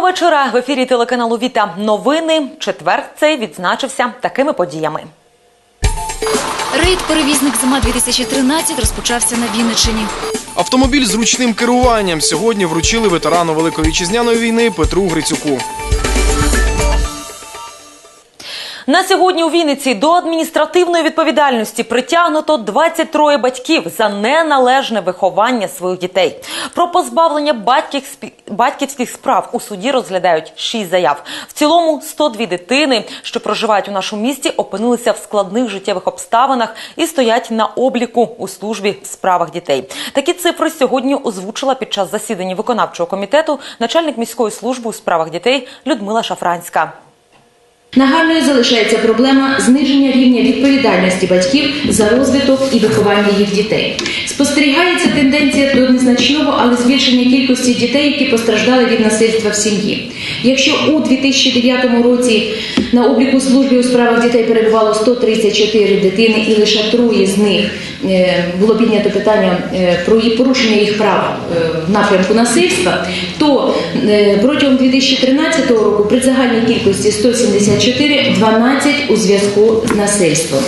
вечора в ефірі телеканалу Віта. Новини. Четвер цей відзначився такими подіями. Рейд перевізник зима 2013 розпочався на Вінниччині. Автомобіль з ручним керуванням сьогодні вручили ветерану Великої вітчизняної війни Петру Грицюку. На сьогодні у Вінниці до адміністративної відповідальності притягнуто 23 батьків за неналежне виховання своїх дітей. Про позбавлення батьківськ- батьківських справ у суді розглядають 6 заяв. В цілому 102 дитини, що проживають у нашому місті, опинилися в складних життєвих обставинах і стоять на обліку у службі в справах дітей. Такі цифри сьогодні озвучила під час засідання виконавчого комітету начальник міської служби у справах дітей Людмила Шафранська. Нагальною залишається проблема зниження рівня відповідальності батьків за розвиток і виховання їх дітей. Спостерігається тенденція до незначного, але збільшення кількості дітей, які постраждали від насильства в сім'ї. Якщо у 2009 році на обліку служби у справах дітей перебувало 134 дитини, і лише троє з них було піднято питання е, про порушення їх прав е, в напрямку насильства, то е, протягом 2013 року при загальній кількості 174 12 у зв'язку з насильством.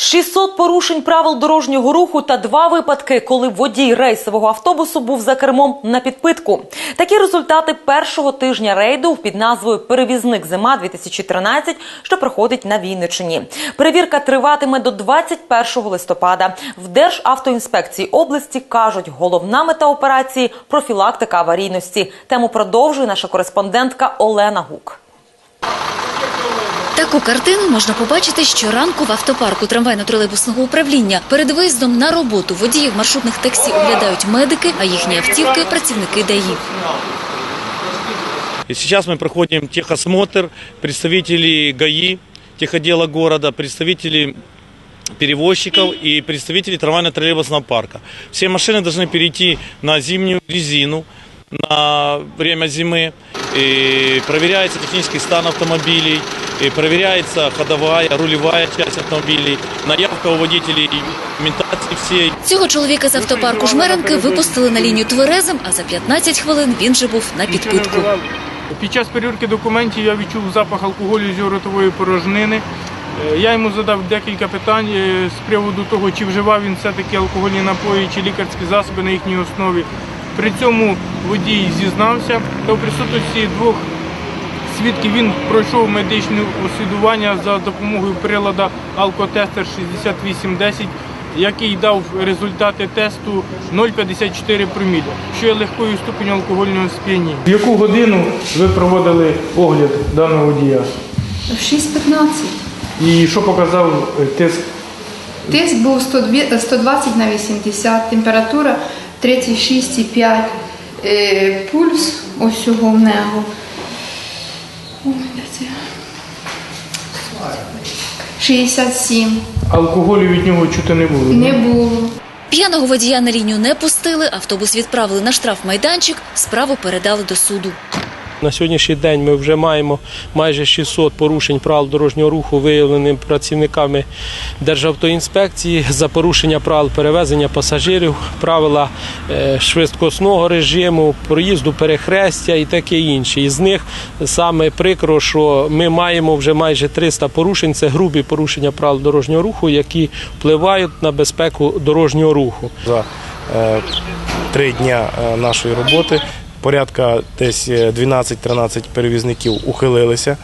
600 порушень правил дорожнього руху та два випадки, коли водій рейсового автобусу був за кермом на підпитку. Такі результати першого тижня рейду під назвою Перевізник зима 2013 що проходить на Вінниччині. Перевірка триватиме до 21 листопада. В Державтоінспекції області кажуть, головна мета операції профілактика аварійності. Тему продовжує наша кореспондентка Олена Гук. Таку картину можна побачити щоранку в автопарку трамвайно-тролейбусного управління. Перед виїздом на роботу водіїв маршрутних таксі оглядають медики, а їхні автівки – працівники ДАІ. И сейчас мы проходим техосмотр, представители ГАИ, теходела города, представители перевозчиков и представители трамвайно-троллейбусного парка. Все машины должны перейти на зимнюю резину на время зимы. И проверяется технический стан автомобилей, и проверяется ходовая, рулевая часть автомобилей, наявка у водителей документации всей. Цього чоловіка з автопарку Жмеренки випустили на лінію тверезим, а за 15 хвилин він же був на підпитку. Під час перевірки документів я відчув запах алкоголю з його ротової порожнини. Е, Я йому задав декілька питань е, з приводу того, чи вживав він все-таки алкогольні напої чи лікарські засоби на їхній основі. При цьому водій зізнався, та в присутності двох свідків він пройшов медичне освідування за допомогою прилада Алкотестер 6810, який дав результати тесту 0,54 проміля, що є легкою ступеню алкогольного сп'яніння. В яку годину ви проводили огляд даного водія? В 6.15. І що показав е, тиск? Тиск був 120 на 80, температура 36,5, е, пульс ось цього в нього. Ой, де це? 67. Алкоголю від нього чути не було. Не було. П'яного водія на лінію не пустили, автобус відправили на штрафмайданчик, справу передали до суду. На сьогоднішній день ми вже маємо майже 600 порушень правил дорожнього руху, виявлених працівниками Державтоінспекції за порушення правил перевезення пасажирів, правила е, швидкісного режиму, проїзду перехрестя і таке інше. Із них саме прикро, що ми маємо вже майже 300 порушень. Це грубі порушення правил дорожнього руху, які впливають на безпеку дорожнього руху. за е, три дня е, нашої роботи. Порядка десь е, 12-13 перевізників ухилилися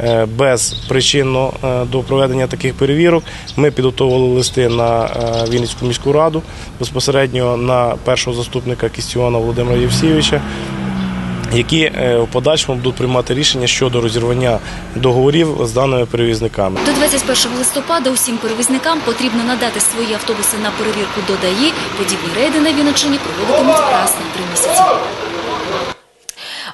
е, безпричинно е, до проведення таких перевірок. Ми підготовили листи на е, Вінницьку міську раду безпосередньо на першого заступника Кістіона Володимира Євсійовича, які е, в подальшому будуть приймати рішення щодо розірвання договорів з даними перевізниками. До 21 листопада усім перевізникам потрібно надати свої автобуси на перевірку до ДАІ. Подібні рейди на Вінниччині проводитимуть раз на три місяці.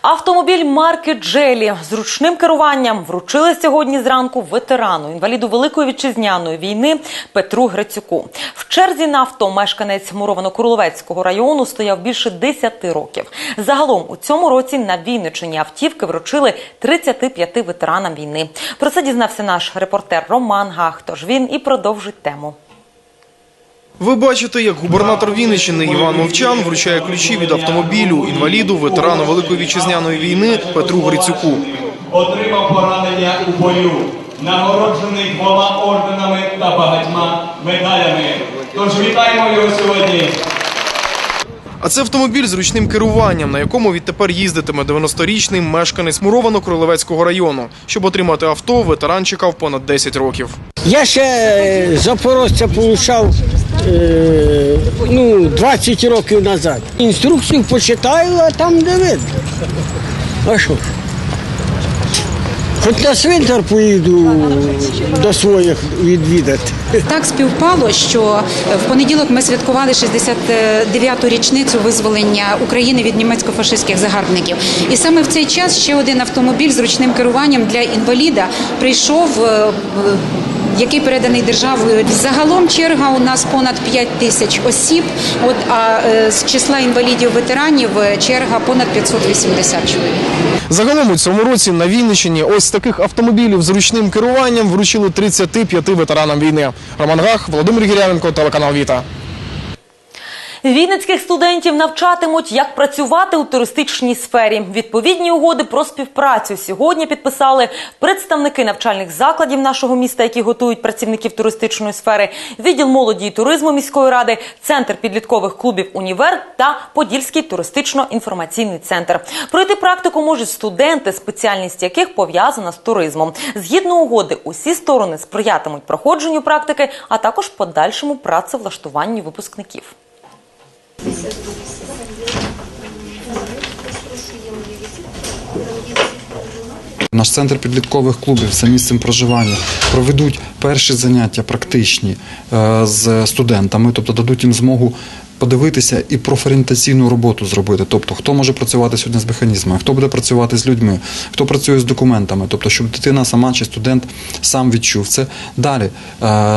Автомобіль марки Джелі з ручним керуванням вручили сьогодні зранку ветерану, інваліду Великої вітчизняної війни Петру Грицюку. В черзі на авто мешканець Муровано-Курловецького району стояв більше 10 років. Загалом у цьому році на Вінниччині автівки вручили 35 ветеранам війни. Про це дізнався наш репортер Роман Гах. Тож він і продовжить тему. Ви бачите, як губернатор Вінниччини Іван Мовчан вручає ключі від автомобілю інваліду, ветерану Великої вітчизняної війни Петру Грицюку. отримав поранення у бою, нагороджений двома орденами та багатьма медалями. Тож вітаємо його сьогодні. А це автомобіль з ручним керуванням, на якому відтепер їздитиме 90-річний мешканець Муровано-Кролевецького району. Щоб отримати авто, ветеран чекав понад 10 років. Я ще е, запорожця получав е, ну, 20 років назад. Інструкцію почитаю, а там де видно. А що? Хоч на свинтар поїду до своїх відвідати. Так співпало, що в понеділок ми святкували 69-ту річницю визволення України від німецько-фашистських загарбників. І саме в цей час ще один автомобіль з ручним керуванням для інваліда прийшов. е, Який переданий державою загалом черга у нас понад 5 тисяч осіб. От а е, з числа інвалідів ветеранів е, черга понад 580 чоловік. Загалом у цьому році на Вінниччині ось таких автомобілів з ручним керуванням вручили 35 ветеранам війни. Роман Гах, Володимир Гірявенко, телеканал Віта. Вінницьких студентів навчатимуть, як працювати у туристичній сфері. Відповідні угоди про співпрацю сьогодні підписали представники навчальних закладів нашого міста, які готують працівників туристичної сфери, відділ молоді і туризму міської ради, центр підліткових клубів Універ та Подільський туристично-інформаційний центр. Пройти практику можуть студенти, спеціальність яких пов'язана з туризмом. Згідно угоди, усі сторони сприятимуть проходженню практики, а також подальшому працевлаштуванню випускників. Наш центр підліткових клубів за місцем проживання. Проведуть перші заняття практичні е, з студентами, тобто дадуть їм змогу подивитися і профорієнтаційну роботу зробити. Тобто, хто може працювати сьогодні з механізмами, хто буде працювати з людьми, хто працює з документами, тобто, щоб дитина сама чи студент сам відчув це. Далі е,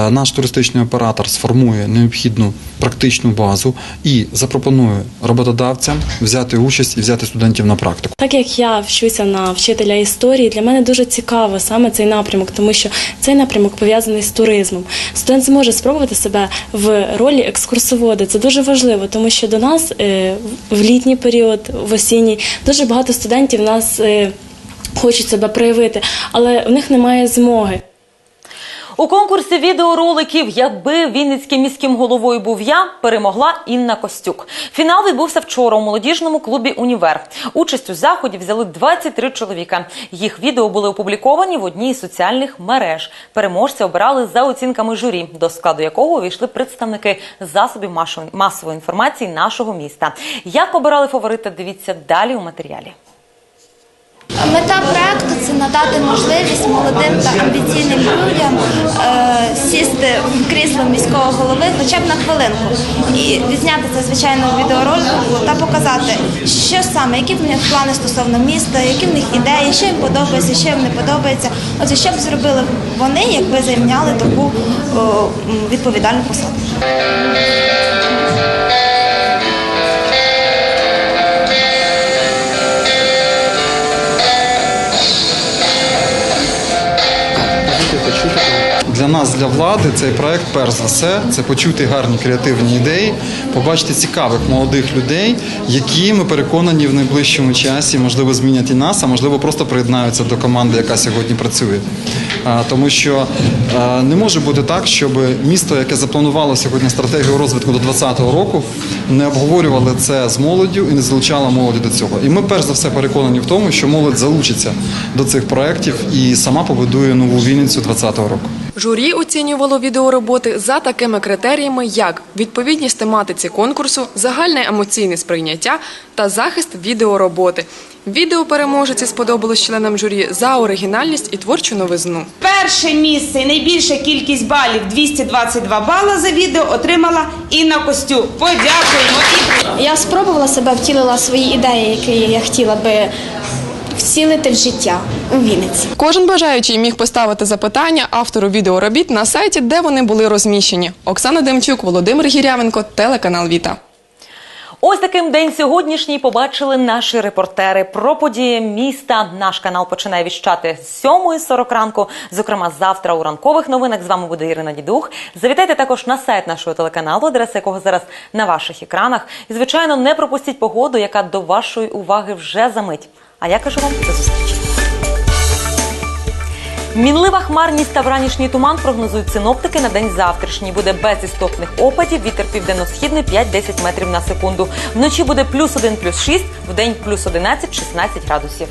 наш туристичний оператор сформує необхідну практичну базу і запропонує роботодавцям взяти участь і взяти студентів на практику. Так як я вчуся на вчителя історії, для мене дуже цікаво саме цей напрямок, тому що цей напрямок пов'язаний з туризмом. Студент зможе спробувати себе в ролі екскурсовода. Це дуже важливо, тому що до нас е, в літній період, в осінній, дуже багато студентів нас е, хочуть себе проявити, але в них немає змоги. У конкурсі відеороликів Якби Вінницьким міським головою був я, перемогла Інна Костюк. Фінал відбувся вчора у молодіжному клубі Універ. Участь у заході взяли 23 чоловіка. Їх відео були опубліковані в одній із соціальних мереж. Переможця обирали за оцінками журі, до складу якого увійшли представники засобів масо- масової інформації нашого міста. Як обирали фаворита, дивіться далі у матеріалі. Мета проекту це надати можливість молодим та амбіційним людям е, сісти в крісло міського голови хоча б на хвилинку і відзняти це звичайно відеоролику та показати, що саме, які в них плани стосовно міста, які в них ідеї, що їм подобається, що їм не подобається. Отже, що б зробили вони, якби зайняли таку відповідальну посаду. Для влади, цей проект, перш за все, це почути гарні креативні ідеї, побачити цікавих молодих людей, які ми переконані в найближчому часі, можливо, змінять і нас, а можливо, просто приєднаються до команди, яка сьогодні працює. Тому що не може бути так, щоб місто, яке запланувало сьогодні стратегію розвитку до 2020 року, не обговорювали це з молоддю і не залучало молоді до цього. І ми перш за все переконані в тому, що молодь залучиться до цих проєктів і сама побудує нову Вінницю 2020 року. Журі оцінювало відеороботи за такими критеріями, як відповідність тематиці конкурсу, загальне емоційне сприйняття та захист відеороботи. Відео переможеці сподобалось членам журі за оригінальність і творчу новизну. Перше місце і найбільша кількість балів 222 бала за відео отримала Інна Костюк. Подякуємо. Я спробувала себе, втілила свої ідеї, які я хотіла би вцілити в життя у Вінниці. Кожен бажаючий міг поставити запитання автору відеоробіт на сайті, де вони були розміщені. Оксана Демчук, Володимир Гірявенко, телеканал Віта. Ось таким день сьогоднішній побачили наші репортери про події міста. Наш канал починає віщати з 7.40 ранку. Зокрема, завтра у ранкових новинах з вами буде Ірина Дідух. Завітайте також на сайт нашого телеканалу, адреса якого зараз на ваших екранах. І звичайно, не пропустіть погоду, яка до вашої уваги вже за мить. А я кажу вам до зустрічі. Мінлива хмарність та вранішній туман прогнозують синоптики на день завтрашній. Буде без істотних опадів. Вітер південно-східний 5-10 метрів на секунду. Вночі буде плюс 1, плюс 6, в день плюс 11-16 градусів.